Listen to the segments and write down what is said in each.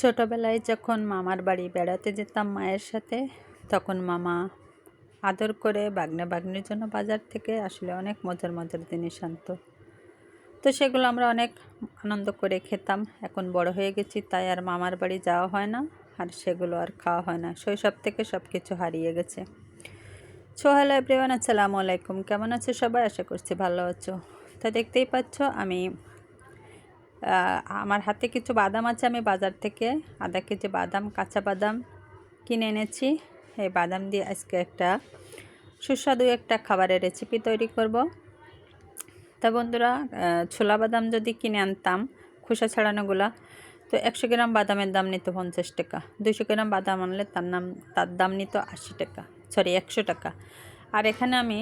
ছোটোবেলায় যখন মামার বাড়ি বেড়াতে যেতাম মায়ের সাথে, তখন মামা আদর করে বাগনা বাগনির জন্য বাজার থেকে আসলে অনেক মজার মজার জিনিস আনতো। তো সেগুলো আমরা অনেক আনন্দ করে খেতাম। এখন বড় হয়ে গেছি, তাই আর মামার বাড়ি যাওয়া হয় না, আর সেগুলো আর খাওয়া হয় না। শৈশব থেকে সব কিছু হারিয়ে গেছে। সো হ্যালো আসসালামু আলাইকুম। কেমন আছো সবাই? আশা করছি ভালো আছো। তা দেখতেই পাচ্ছ, আমি আমার হাতে কিছু বাদাম আছে, আমি বাজার থেকে আধা কেজি বাদাম, কাঁচা বাদাম কিনে এনেছি। এই বাদাম দিয়ে আজকে একটা সুস্বাদু একটা খাবারের রেসিপি তৈরি করব। তা বন্ধুরা ছোলা বাদাম যদি কিনে আনতাম, খোসা ছাড়ানোগুলা, তো একশো গ্রাম বাদামের দাম নিত পঞ্চাশ টাকা। দুশো গ্রাম বাদাম আনলে তার নাম, তার দাম নিত আশি টাকা সরি একশো টাকা। আর এখানে আমি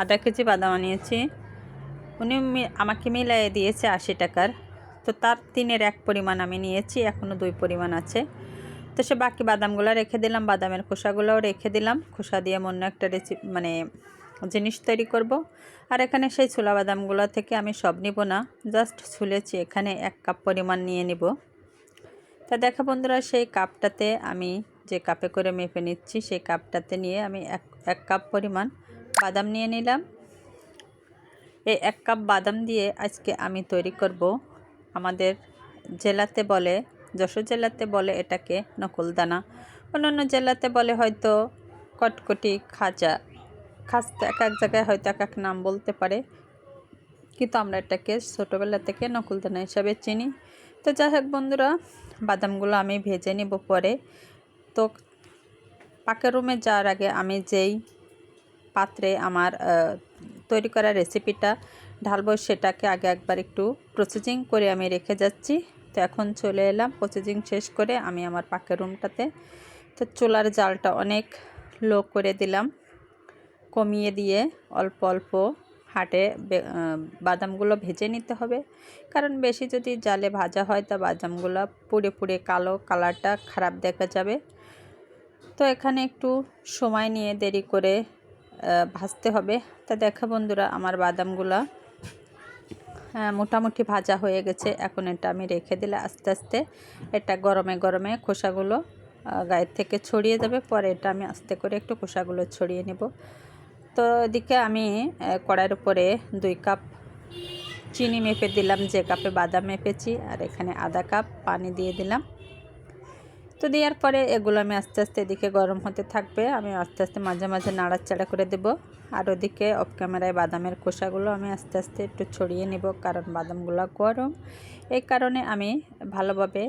আধা কেজি বাদাম আনিয়েছি। উনি আমাকে মিলাই দিয়েছে আশি টাকার। তো তার তিনের এক পরিমাণ আমি নিয়েছি এখনও দুই পরিমাণ আছে। তো সে বাকি বাদামগুলো রেখে দিলাম, বাদামের খোসাগুলোও রেখে দিলাম। খোসা দিয়ে অন্য একটা রেসিপি মানে জিনিস তৈরি করব। আর এখানে সেই ছোলা বাদামগুলো থেকে আমি সব নিব না জাস্ট ছুলেছি, এখানে এক কাপ পরিমাণ নিয়ে নিব। তা দেখা বন্ধুরা, সেই কাপটাতে আমি যে কাপে করে মেপে নিচ্ছি, সেই কাপটাতে নিয়ে আমি এক এক কাপ পরিমাণ বাদাম নিয়ে নিলাম। এই এক কাপ বাদাম দিয়ে আজকে আমি তৈরি করব। আমাদের জেলাতে বলে, যশোর জেলাতে বলে এটাকে নকলদানা। অন্যান্য জেলাতে বলে হয়তো কটকটি খাজা। খাস্তা এক এক জায়গায় হয়তো এক এক নাম বলতে পারে। কিন্তু আমরা এটাকে ছোটোবেলা থেকে নকুলদানা হিসাবে চিনি। তো যাই হোক বন্ধুরা, বাদামগুলো আমি ভেজে নিব পরে। তো পাকের রুমে যাওয়ার আগে আমি যেই পাত্রে আমার তৈরি করা রেসিপিটা ঢালবো সেটাকে আগে একবার একটু প্রসেসিং করে আমি রেখে যাচ্ছি। তো এখন চলে এলাম প্রসেসিং শেষ করে আমি আমার পাকের রুমটাতে তো চুলার জালটা অনেক লো করে দিলাম। কমিয়ে দিয়ে অল্প অল্প হাটে বাদামগুলো ভেজে নিতে হবে। কারণ বেশি যদি জালে ভাজা হয় তা বাদামগুলো পুড়ে পুড়ে কালো কালারটা খারাপ দেখা যাবে। তো এখানে একটু সময় নিয়ে দেরি করে ভাজতে হবে। তা দেখা বন্ধুরা, আমার বাদামগুলা মোটামুটি ভাজা হয়ে গেছে। এখন এটা আমি রেখে দিলে আস্তে আস্তে এটা গরমে গরমে খোসাগুলো গায়ের থেকে ছড়িয়ে যাবে। পরে এটা আমি আস্তে করে একটু খোসাগুলো ছড়িয়ে নেব। তো এদিকে আমি কড়াইয়ের উপরে দুই কাপ চিনি মেপে দিলাম, যে কাপে বাদাম মেপেছি। আর এখানে আধা কাপ পানি দিয়ে দিলাম। তো দেওয়ার পরে এগুলো আমি আস্তে আস্তে এদিকে গরম হতে থাকবে। আমি আস্তে আস্তে মাঝে মাঝে নাড়াচাড়া করে দেব। আর ওদিকে অফ ক্যামেরায় বাদামের খোসাগুলো আমি আস্তে আস্তে একটু ছড়িয়ে নেব, কারণ বাদামগুলো গরম। এই কারণে আমি ভালোভাবে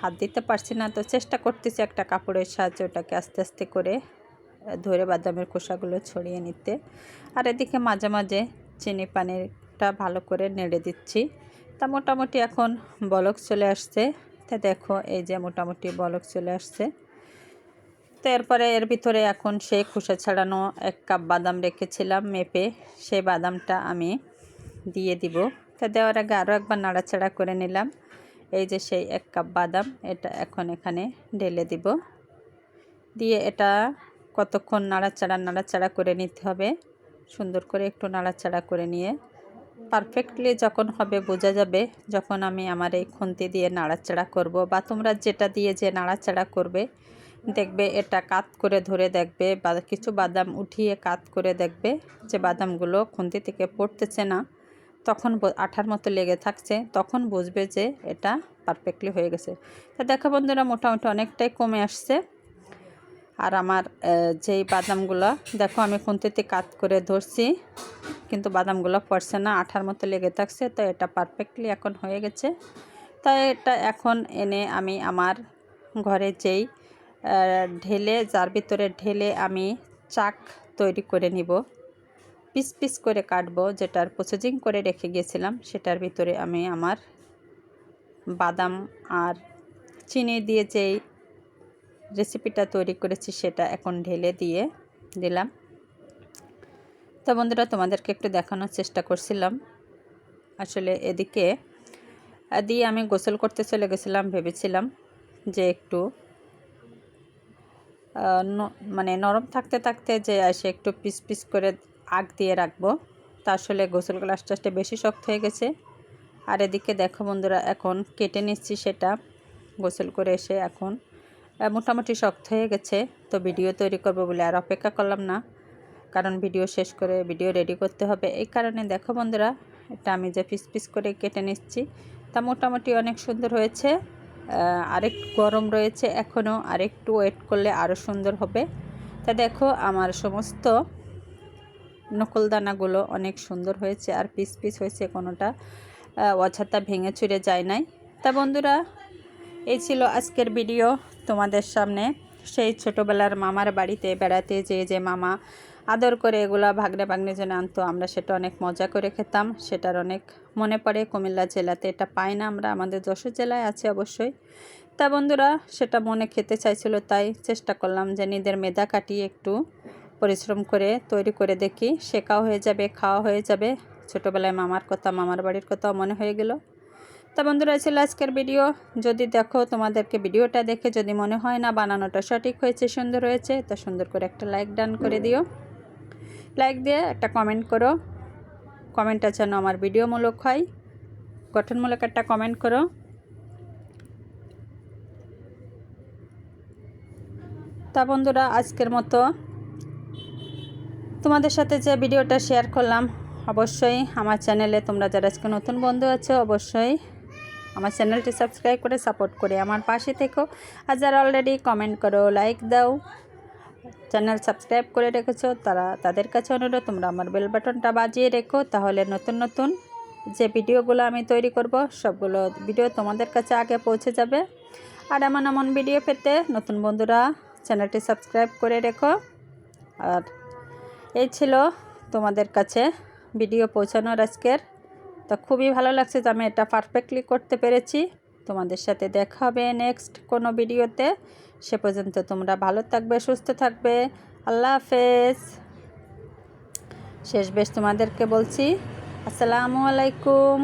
হাত দিতে পারছি না। তো চেষ্টা করতেছি একটা কাপড়ের সাহায্যে ওটাকে আস্তে আস্তে করে ধরে বাদামের খোসাগুলো ছড়িয়ে নিতে। আর এদিকে মাঝে মাঝে চিনি পানিরটা ভালো করে নেড়ে দিচ্ছি। তা মোটামুটি এখন বলক চলে আসছে। তা দেখো, এই যে মোটামুটি বলক চলে আসছে। তো এরপরে এর ভিতরে এখন সেই খোসা ছাড়ানো এক কাপ বাদাম রেখেছিলাম মেপে, সেই বাদামটা আমি দিয়ে দিব। তা দেওয়ার আগে আরও একবার নাড়াচাড়া করে নিলাম। এই যে সেই এক কাপ বাদাম, এটা এখন এখানে ঢেলে দিব। দিয়ে এটা কতক্ষণ নাড়াচাড়া নাড়াচাড়া করে নিতে হবে, সুন্দর করে একটু নাড়াচাড়া করে নিয়ে পারফেক্টলি যখন হবে, বোঝা যাবে যখন আমি আমার এই খুন্তি দিয়ে নাড়াচাড়া করব বা তোমরা যেটা দিয়ে যে নাড়াচাড়া করবে, দেখবে এটা কাত করে ধরে দেখবে বা কিছু বাদাম উঠিয়ে কাত করে দেখবে যে বাদামগুলো খুন্তি থেকে পড়তেছে না, তখন আঠার মতো লেগে থাকছে, তখন বুঝবে যে এটা পারফেক্টলি হয়ে গেছে। তা দেখো বন্ধুরা, মোটামুটি অনেকটাই কমে আসছে। আর আমার যেই বাদামগুলো, দেখো আমি খুন্তিতে কাত করে ধরছি, কিন্তু বাদামগুলো পড়ছে না, আঠার মতো লেগে থাকছে, তো এটা পারফেক্টলি এখন হয়ে গেছে। তাই এটা এখন এনে আমি আমার ঘরে যেই ঢেলে, যার ভিতরে ঢেলে আমি চাক তৈরি করে নিব। পিস পিস করে কাটবো, যেটার প্রসেসিং করে রেখে গিয়েছিলাম সেটার ভিতরে আমি আমার বাদাম আর চিনি দিয়ে যেই রেসিপিটা তৈরি করেছি সেটা এখন ঢেলে দিয়ে দিলাম। তো বন্ধুরা, তোমাদেরকে একটু দেখানোর চেষ্টা করছিলাম। আসলে এদিকে দিয়ে আমি গোসল করতে চলে গেছিলাম, ভেবেছিলাম যে একটু মানে নরম থাকতে থাকতে যে এসে একটু পিস পিস করে আগ দিয়ে রাখব। তা আসলে গোসল গ্লাসটা আসতে বেশি শক্ত হয়ে গেছে। আর এদিকে দেখো বন্ধুরা, এখন কেটে নিচ্ছি সেটা। গোসল করে এসে এখন মোটামুটি শক্ত হয়ে গেছে তো ভিডিও তৈরি করব বলে আর অপেক্ষা করলাম না। কারণ ভিডিও শেষ করে ভিডিও রেডি করতে হবে। এই কারণে দেখো বন্ধুরা এটা আমি যে পিস পিস করে কেটে নিচ্ছি তা মোটামুটি অনেক সুন্দর হয়েছে। আহ, আরেকটু গরম রয়েছে এখনও আরেকটু ওয়েট করলে আরও সুন্দর হবে। তা দেখো আমার সমস্ত নকলদানাগুলো অনেক সুন্দর হয়েছে আর পিস পিস হয়েছে কোনোটা অযথা ভেঙে চুরে যায় নাই। তা বন্ধুরা এই ছিল আজকের ভিডিও তোমাদের সামনে। সেই ছোটোবেলার মামার বাড়িতে বেড়াতে যে যে মামা আদর করে এগুলা ভাগনে ভাগনে যেন আনতো, আমরা সেটা অনেক মজা করে খেতাম। সেটার অনেক মনে পড়ে, কুমিল্লা জেলাতে এটা পাই না আমরা, আমাদের যশোর জেলায় আছে অবশ্যই। তা বন্ধুরা, সেটা মনে খেতে চাইছিল, তাই চেষ্টা করলাম যে নিজের মেধা কাটিয়ে একটু পরিশ্রম করে তৈরি করে দেখি, শেখাও হয়ে যাবে, খাওয়া হয়ে যাবে। ছোটোবেলায় মামার কথা, মামার বাড়ির কথাও মনে হয়ে গেল। তা বন্ধুরা ছিল আজকের ভিডিও। যদি দেখো তোমাদেরকে ভিডিওটা দেখে যদি মনে হয় না বানানোটা সঠিক হয়েছে, সুন্দর হয়েছে, তা সুন্দর করে একটা লাইক ডান করে দিও। লাইক দিয়ে একটা কমেন্ট করো। কমেন্টটা যেন আমার ভিডিওমূলক হয়, গঠনমূলক একটা কমেন্ট করো। তা বন্ধুরা, আজকের মতো। তোমাদের সাথে যে ভিডিওটা শেয়ার করলাম, অবশ্যই আমার চ্যানেলে তোমরা যারা আজকে নতুন বন্ধু আছো, অবশ্যই আমার চ্যানেলটি সাবস্ক্রাইব করে সাপোর্ট করে আমার পাশে থেকো। আর যারা অলরেডি কমেন্ট করো লাইক দাও চ্যানেল সাবস্ক্রাইব করে রেখেছো, তারা তাদের কাছে অনুরোধ, তোমরা আমার বেল বাটনটা বাজিয়ে রেখো, তাহলে নতুন নতুন যে ভিডিওগুলো আমি তৈরি করব, সবগুলো ভিডিও তোমাদের কাছে আগে পৌঁছে যাবে। আর এমন এমন ভিডিও পেতে নতুন বন্ধুরা চ্যানেলটি সাবস্ক্রাইব করে রেখো। আর এই ছিল তোমাদের কাছে ভিডিও পৌঁছানোর আজকের তো খুবই ভালো লাগছে যে আমি এটা পারফেক্টলি করতে পেরেছি। তোমাদের সাথে দেখা হবে নেক্সট কোনো ভিডিওতে। সে পর্যন্ত তোমরা ভালো থাকবে, সুস্থ থাকবে। আল্লাহ হাফেজ। শেষ বেশ তোমাদেরকে বলছি, আসসালামু আলাইকুম।